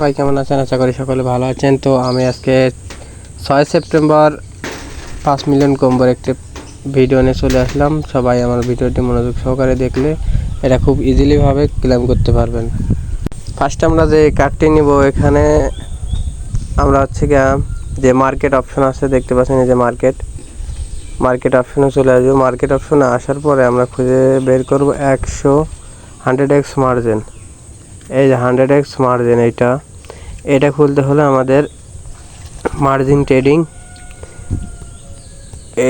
সবাই কেমন আছেন? আশা করি সকলে ভালো আছেন। তো আমি আজকে ছয় সেপ্টেম্বর, পাঁচ মিলিয়ন কম্বোর একটি ভিডিও নিয়ে চলে আসলাম। সবাই আমার ভিডিওটি মনোযোগ সহকারে দেখলে এটা খুব ইজিলিভাবে ক্লেম করতে পারবেন। ফার্স্ট আমরা যে কার্ডটি নিব এখানে, আমরা হচ্ছে গিয়া যে মার্কেট অপশন আছে, দেখতে পাচ্ছেন এই যে মার্কেট মার্কেট অপশনে চলে আসব। মার্কেট অপশনে আসার পরে আমরা খুঁজে বের করব একশো হান্ড্রেড এক্স মার্জিন এই যে হান্ড্রেড এক্স মার্জিন এইটা। এটা খুলতে হলে আমাদের মার্জিন ট্রেডিং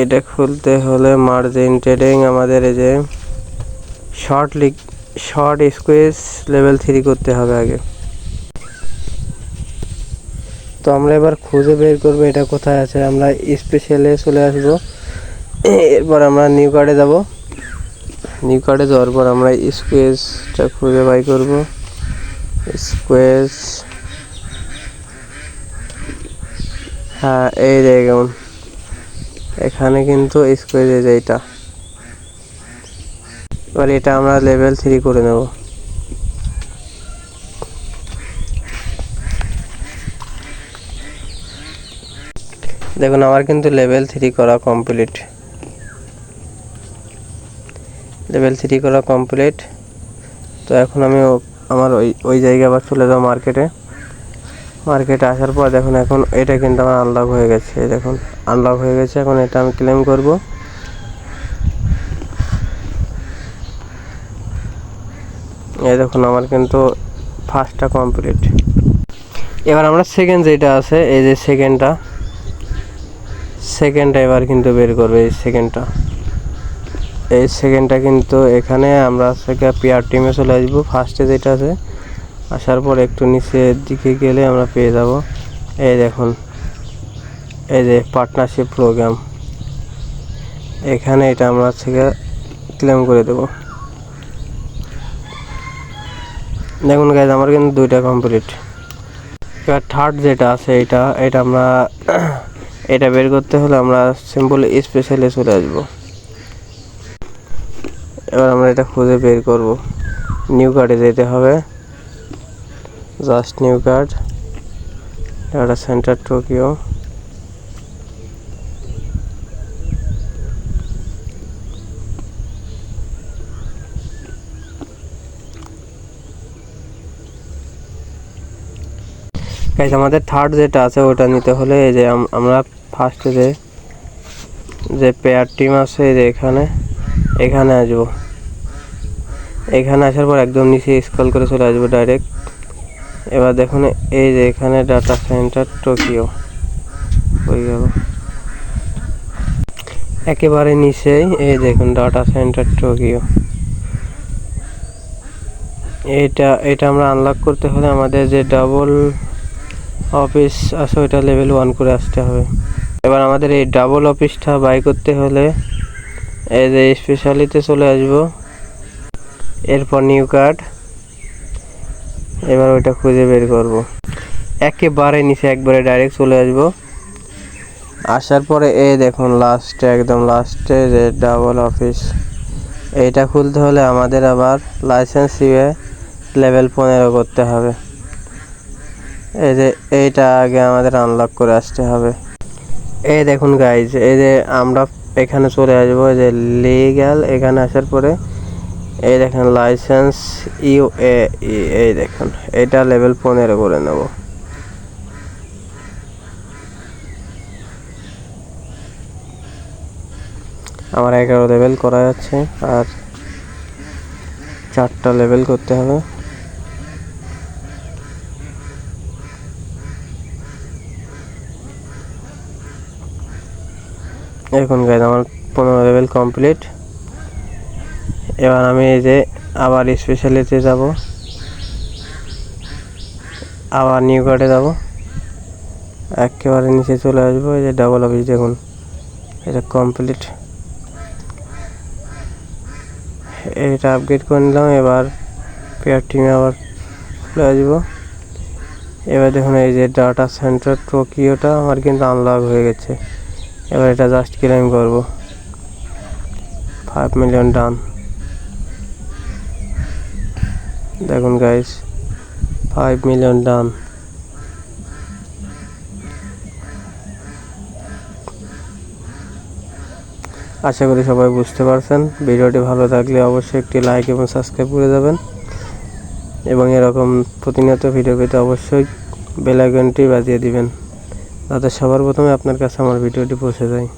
এটা খুলতে হলে মার্জিন ট্রেডিং আমাদের এই যে short leak short squeeze level three করতে হবে আগে। তো আমরা এবার খুঁজে বের করব এটা কোথায় আছে, আমরা স্পেশালে চলে আসব। এরপর আমরা নিউ কার্ডে যাব। নিউ কার্ডে যাওয়ার পর আমরা স্কুয়েজটা খুঁজে বাই করব। স্কুয়েজ হ্যাঁ এই দেখুন এখানে কিন্তু স্কোয়ার এই যে এটা। এবার এটা আমরা লেভেল থ্রি করে নেব। দেখুন, আমার কিন্তু লেভেল থ্রি করা কমপ্লিট লেভেল থ্রি করা কমপ্লিট তো এখন আমি আমার ওই ওই জায়গায় আবার চলে যাব মার্কেটে মার্কেটে আসার পর দেখুন এখন এটা কিন্তু আমার আনলক হয়ে গেছে দেখুন আনলক হয়ে গেছে, এখন এটা আমি ক্লেম করব। এই দেখুন আমার কিন্তু ফার্স্টটা কমপ্লিট এবার আমরা সেকেন্ড যেটা আছে, এই যে সেকেন্ডটা সেকেন্ডটা এবার কিন্তু বের করবে, এই সেকেন্ডটা এই সেকেন্ডটা কিন্তু এখানে আমরা পেয়ার টিমে চলে আসব ফার্স্টে যেটা আছে আসার পর একটু নিচের দিকে গেলে আমরা পেয়ে যাব। এই দেখুন, এই যে পার্টনারশিপ প্রোগ্রাম এখানে এটা আমরা থেকে ক্লেম করে দেব। দেখুন গাইজ আমার কিন্তু দুইটা কমপ্লিট এবার থার্ড যেটা আছে, এটা এটা আমরা, এটা বের করতে হলে আমরা সিম্পল স্পেশালে চলে আসব। এবার আমরা এটা খুঁজে বের করব। নিউ কার্ডে যেতে হবে। Just new guard, data centre Tokyo. Guys আমাদের থার্ড যেটা আছে, ওটা নিতে হলে এই যে আমরা ফার্স্টে যে যে পেয়ার টিম আছে, এই যে এখানে এখানে আসব। এখানে আসার পর একদম নিচে স্কল করে চলে আসব ডাইরেক্ট এবার দেখুন, এই যে এখানে ডাটা সেন্টার টোকিও হয়ে গেল। একেবারে নিচেই এই দেখুন ডাটা সেন্টার টোকিও এটা এটা আমরা আনলক করতে হলে আমাদের যে ডাবল অফিস আছে, ওইটা লেভেল ওয়ান করে আসতে হবে। এবার আমাদের এই ডাবল অফিসটা বাই করতে হলে এই যে স্পেশালিতে চলে আসব। এরপর নিউ কার্ড এবার ওইটা খুঁজে বের করব। একেবারে নিচে, একবারে ডাইরেক্ট চলে আসব। আসার পরে এই দেখুন লাস্টে একদম লাস্টে যে ডাবল অফিস এইটা খুলতে হলে আমাদের আবার লাইসেন্স ইয়ে লেভেল পনেরো করতে হবে। এই যে এইটা আগে আমাদের আনলক করে আসতে হবে। এই দেখুন গাইজ এই যে আমরা এখানে চলে আসব, এই যে লিগ্যাল এখানে আসার পরে এই দেখেন লাইসেন্স ইউ এ এই দেখেন, এটা লেভেল পনেরো করে নেব। আমার এগারো লেভেল করা যাচ্ছে আর চারটা লেভেল করতে হবে। এখন গাইজ আমার পনেরো লেভেল কমপ্লিট এবার আমি এই যে আবার স্পেশালিতে যাব। আবার নিউ কার্ডে যাব। একেবারে নিচে চলে আসব, এই যে ডাবল অফিস দেখুন। এটা কমপ্লিট এটা আপগ্রেড করে নিলাম, এবার পেয়ার টিমে আবার চলে আসব। এবার দেখুন এই যে ডাটা সেন্টার টোকিওটা আমার কিন্তু আনলক হয়ে গেছে। এবার এটা জাস্ট ক্লেম করব। ফাইভ মিলিয়ন ডান দেখুন গাইস ফাইভ মিলিয়ন ডান আশা করি সবাই বুঝতে পারছেন। ভিডিওটি ভালো থাকলে অবশ্যই একটি লাইক এবং সাবস্ক্রাইব করে যাবেন এবং এরকম প্রতিনিয়ত ভিডিও পেতে অবশ্যই বেলাইকনটি বাজিয়ে দিবেন। যাতে সবার প্রথমে আপনার কাছে আমার ভিডিওটি পৌঁছে যায়।